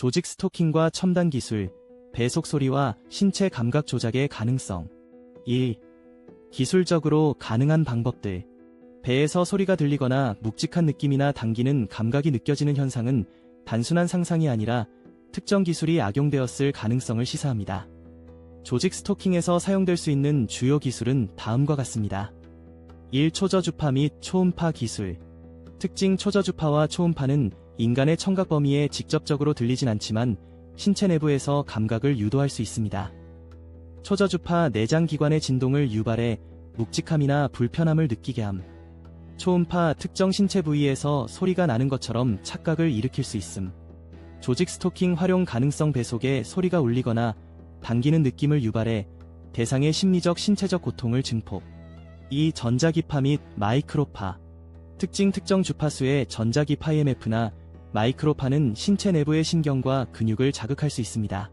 조직 스토킹과 첨단 기술, 배속 소리와 신체 감각 조작의 가능성. 1. 기술적으로 가능한 방법들. 배에서 소리가 들리거나 묵직한 느낌이나 당기는 감각이 느껴지는 현상은 단순한 상상이 아니라 특정 기술이 악용되었을 가능성을 시사합니다. 조직 스토킹에서 사용될 수 있는 주요 기술은 다음과 같습니다. 1. 초저주파 및 초음파 기술. 특징 초저주파와 초음파는 인간의 청각 범위에 직접적으로 들리진 않지만 신체 내부에서 감각을 유도할 수 있습니다. 초저주파 내장 기관의 진동을 유발해 묵직함이나 불편함을 느끼게 함. 초음파 특정 신체 부위에서 소리가 나는 것처럼 착각을 일으킬 수 있음. 조직 스토킹 활용 가능성 배속에 소리가 울리거나 당기는 느낌을 유발해 대상의 심리적 신체적 고통을 증폭. 이 전자기파 및 마이크로파. 특징 특정 주파수의 전자기파 EMF나 마이크로파는 신체 내부의 신경과 근육을 자극할 수 있습니다.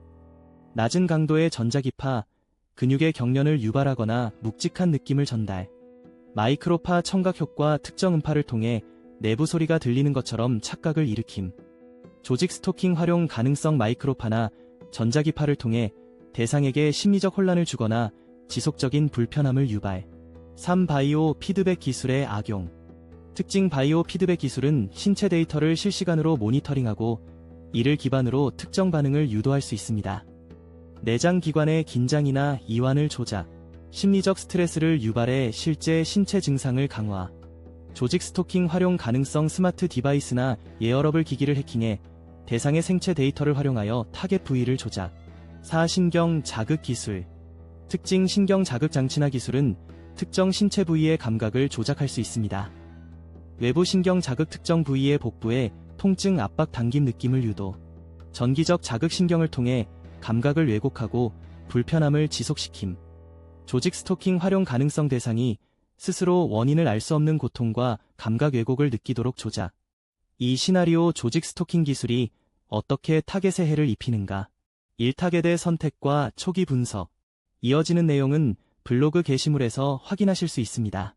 낮은 강도의 전자기파, 근육의 경련을 유발하거나 묵직한 느낌을 전달. 마이크로파 청각 효과 특정 음파를 통해 내부 소리가 들리는 것처럼 착각을 일으킴. 조직 스토킹 활용 가능성 마이크로파나 전자기파를 통해 대상에게 심리적 혼란을 주거나 지속적인 불편함을 유발. 3. 바이오 피드백 기술의 악용. 특징 바이오 피드백 기술은 신체 데이터를 실시간으로 모니터링하고 이를 기반으로 특정 반응을 유도할 수 있습니다. 내장 기관의 긴장이나 이완을 조작, 심리적 스트레스를 유발해 실제 신체 증상을 강화, 조직 스토킹 활용 가능성 스마트 디바이스나 예어러블 기기를 해킹해 대상의 생체 데이터를 활용하여 타겟 부위를 조작. 4. 신경 자극 기술. 특징 신경 자극 장치나 기술은 특정 신체 부위의 감각을 조작할 수 있습니다. 외부 신경 자극 특정 부위의 복부에 통증 압박 당김 느낌을 유도. 전기적 자극 신경을 통해 감각을 왜곡하고 불편함을 지속시킴. 조직 스토킹 활용 가능성 대상이 스스로 원인을 알 수 없는 고통과 감각 왜곡을 느끼도록 조작. 이 시나리오 조직 스토킹 기술이 어떻게 타겟에 해를 입히는가? 1타겟의 선택과 초기 분석. 이어지는 내용은 블로그 게시물에서 확인하실 수 있습니다.